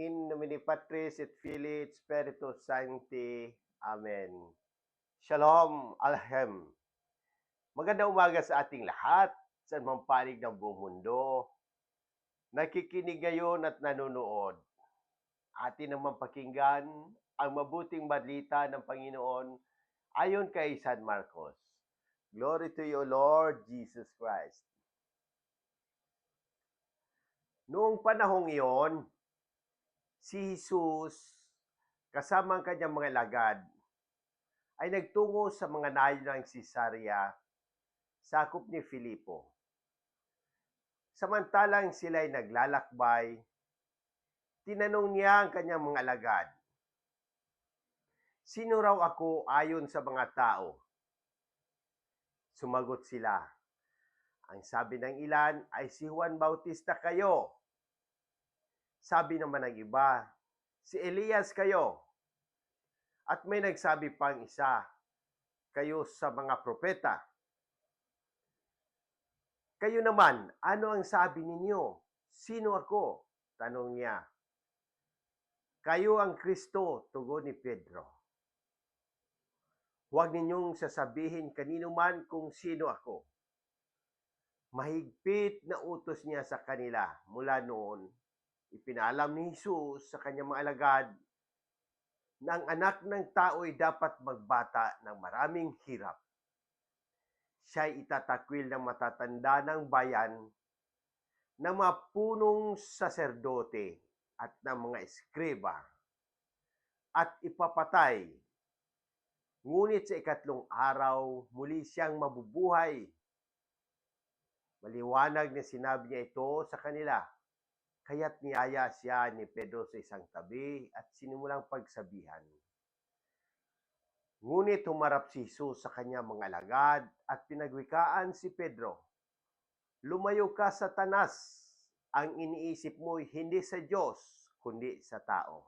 In nomine Patris et Filii et Spiritus Sancti. Amen. Shalom Alhem. Magandang umaga sa ating lahat sa mga ng buong mundo. Nakikinig ngayon at nanonood. Atin naman pakinggan ang mabuting balita ng Panginoon ayon kay San Marcos. Glory to you, Lord Jesus Christ. Noong panahong iyon, si Jesus kasama ang kanyang mga lagad ay nagtungo sa mga nayon ng Cesarea, sakop ni Filipo. Samantalang sila ay naglalakbay, tinanong niya ang kanyang mga alagad, Sino raw ako ayon sa mga tao? Sumagot sila, Ang sabi ng ilan ay si Juan Bautista kayo. Sabi naman ng iba, si Elias kayo. At may nagsabi pang isa, kayo sa mga propeta. Kayo naman, ano ang sabi ninyo? Sino ako? Tanong niya. Kayo ang Kristo, tugon ni Pedro. Huwag ninyong sasabihin kanino man kung sino ako. Mahigpit na utos niya sa kanila mula noon. Ipinalam ni Jesus sa kanyang mga alagad na ang anak ng tao ay dapat magbata ng maraming hirap. Siya ay itatakwil ng matatanda ng bayan ng mga punong saserdote at ng mga eskriba at ipapatay. Ngunit sa ikatlong araw, muli siyang mabubuhay. Maliwanag na sinabi niya ito sa kanila. Kaya't niyaya siya ni Pedro sa isang tabi at sinimulang pagsabihan. Ngunit humarap si Jesus sa kanyang mga alagad at pinagwikaan si Pedro. Lumayo ka, Satanas! Ang iniisip mo hindi sa Diyos, kundi sa tao.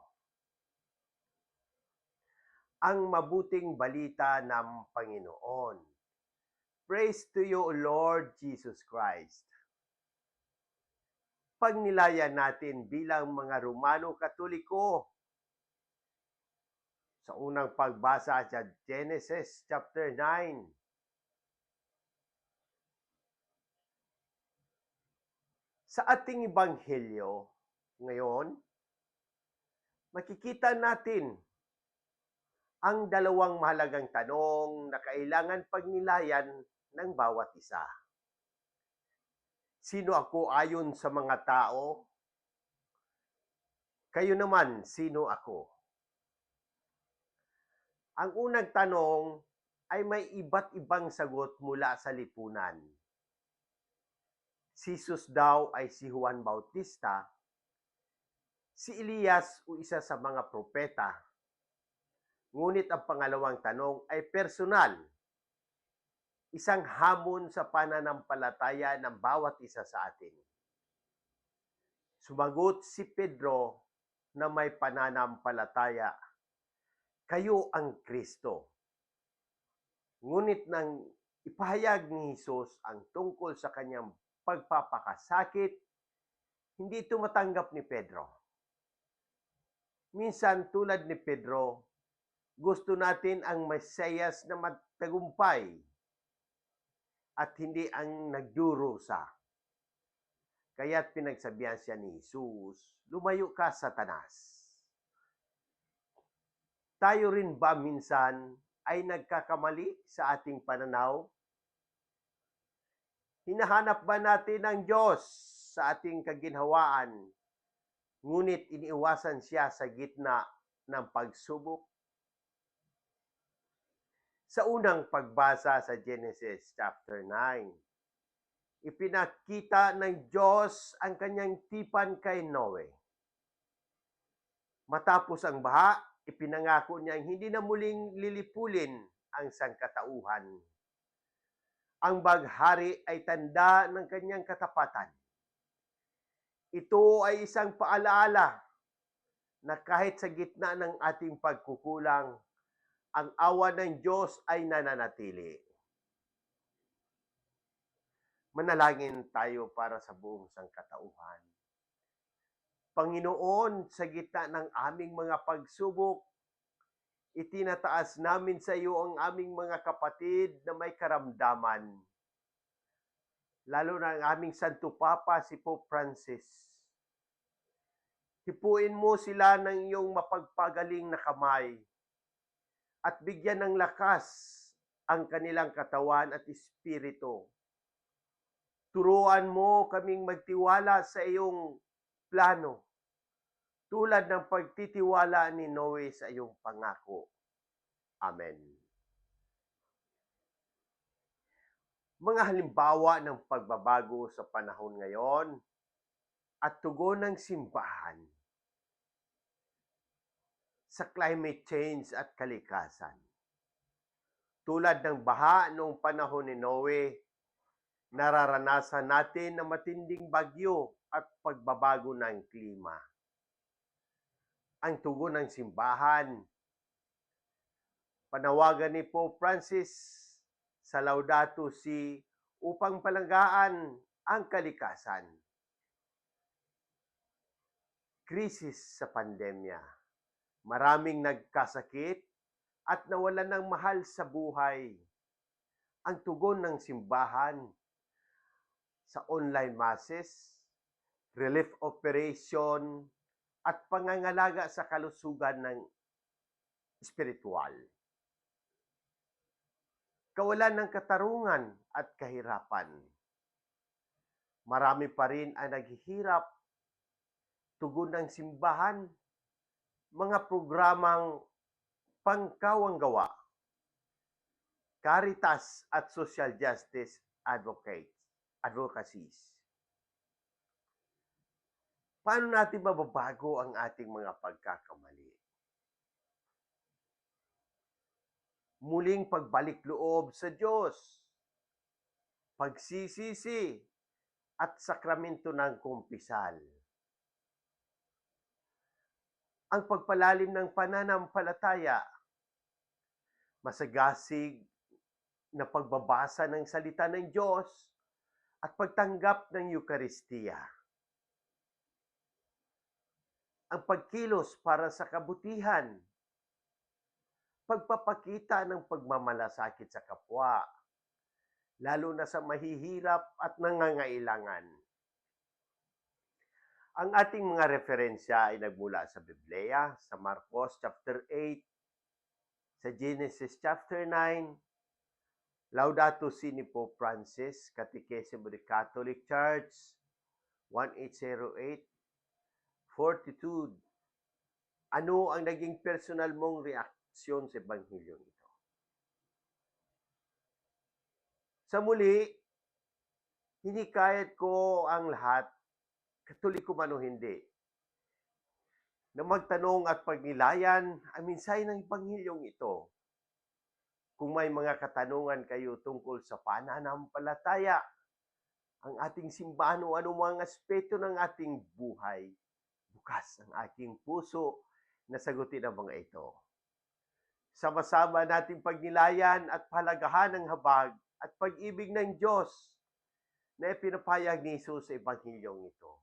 Ang mabuting balita ng Panginoon. Praise to you, Lord Jesus Christ pagnilayan natin bilang mga Romano Katoliko. Sa unang pagbasa sa Genesis chapter 9. Sa ating ebanghelyo ngayon, makikita natin ang dalawang mahalagang tanong na kailangan pagnilayan ng bawat isa. Sino ako ayon sa mga tao? Kayo naman, sino ako? Ang unang tanong ay may iba't ibang sagot mula sa lipunan. Si Jesus daw ay si Juan Bautista, si Elias o isa sa mga propeta. Ngunit ang pangalawang tanong ay personal isang hamon sa pananampalataya ng bawat isa sa atin. Sumagot si Pedro na may pananampalataya, kayo ang Kristo. Ngunit nang ipahayag ni Jesus ang tungkol sa kanyang pagpapakasakit, hindi tumatanggap ni Pedro. Minsan tulad ni Pedro, gusto natin ang Mesiyas na magtagumpay at hindi ang nagdurusa. Kaya't pinagsabihan siya ni Jesus, lumayo ka, Satanas. Tayo rin ba minsan ay nagkakamali sa ating pananaw? Hinahanap ba natin ang Diyos sa ating kaginhawaan, ngunit iniiwasan siya sa gitna ng pagsubok? Sa unang pagbasa sa Genesis chapter 9. Ipinakita ng Diyos ang kanyang tipan kay Noe. Matapos ang baha, ipinangako niyang hindi na muling lilipulin ang sangkatauhan. Ang baghari ay tanda ng kanyang katapatan. Ito ay isang paalaala na kahit sa gitna ng ating pagkukulang, ang awa ng Diyos ay nananatili. Manalangin tayo para sa buong sangkatauhan. Panginoon, sa gitna ng aming mga pagsubok, itinataas namin sa iyo ang aming mga kapatid na may karamdaman. Lalo na ang aming Santo Papa, si Pope Francis. Hipuin mo sila ng iyong mapagpagaling na kamay at bigyan ng lakas ang kanilang katawan at espiritu. Turuan mo kaming magtiwala sa iyong plano tulad ng pagtitiwala ni Noe sa iyong pangako. Amen. Mga halimbawa ng pagbabago sa panahon ngayon at tugon ng simbahan sa climate change at kalikasan. Tulad ng baha noong panahon ni Noe, nararanasan natin na matinding bagyo at pagbabago ng klima. Ang tugon ng simbahan, panawagan ni Pope Francis sa Laudato Si upang palagaan ang kalikasan. Krisis sa pandemya. Maraming nagkasakit at nawalan ng mahal sa buhay. Ang tugon ng simbahan sa online masses, relief operation, at pangangalaga sa kalusugan ng spiritual. Kawalan ng katarungan at kahirapan. Marami pa rin ang naghihirap. Tugon ng simbahan, mga programang pangkawang gawa, Caritas at Social Justice Advocates, Advocacies. Paano natin mababago ang ating mga pagkakamali? Muling pagbalik loob sa Diyos, pagsisisi, at sakramento ng kumpisal. Ang pagpalalim ng pananampalataya, masagasig na pagbabasa ng salita ng Diyos at pagtanggap ng Eukaristiya. Ang pagkilos para sa kabutihan, pagpapakita ng pagmamalasakit sa kapwa, lalo na sa mahihirap at nangangailangan. Ang ating mga referensya ay nagmula sa Biblia, sa Marcos chapter 8, sa Genesis chapter 9, Laudato Si ni Pope Francis, Catechism of the Catholic Church, 1808, Fortitude. Ano ang naging personal mong reaksyon sa Ebanghelyo ito? Sa muli, hinikayat ko ang lahat, katoliko man o hindi, na magtanong at pagnilayan ang minsay ng Ebanghilyong ito. Kung may mga katanungan kayo tungkol sa pananampalataya, ang ating simbahan o anumang aspeto ng ating buhay, bukas ang aking puso na sagutin ang mga ito. Sama-sama nating pagnilayan at palagahan ng habag at pag-ibig ng Diyos na ipinapayag ni Jesus sa Ebanghilyong ito.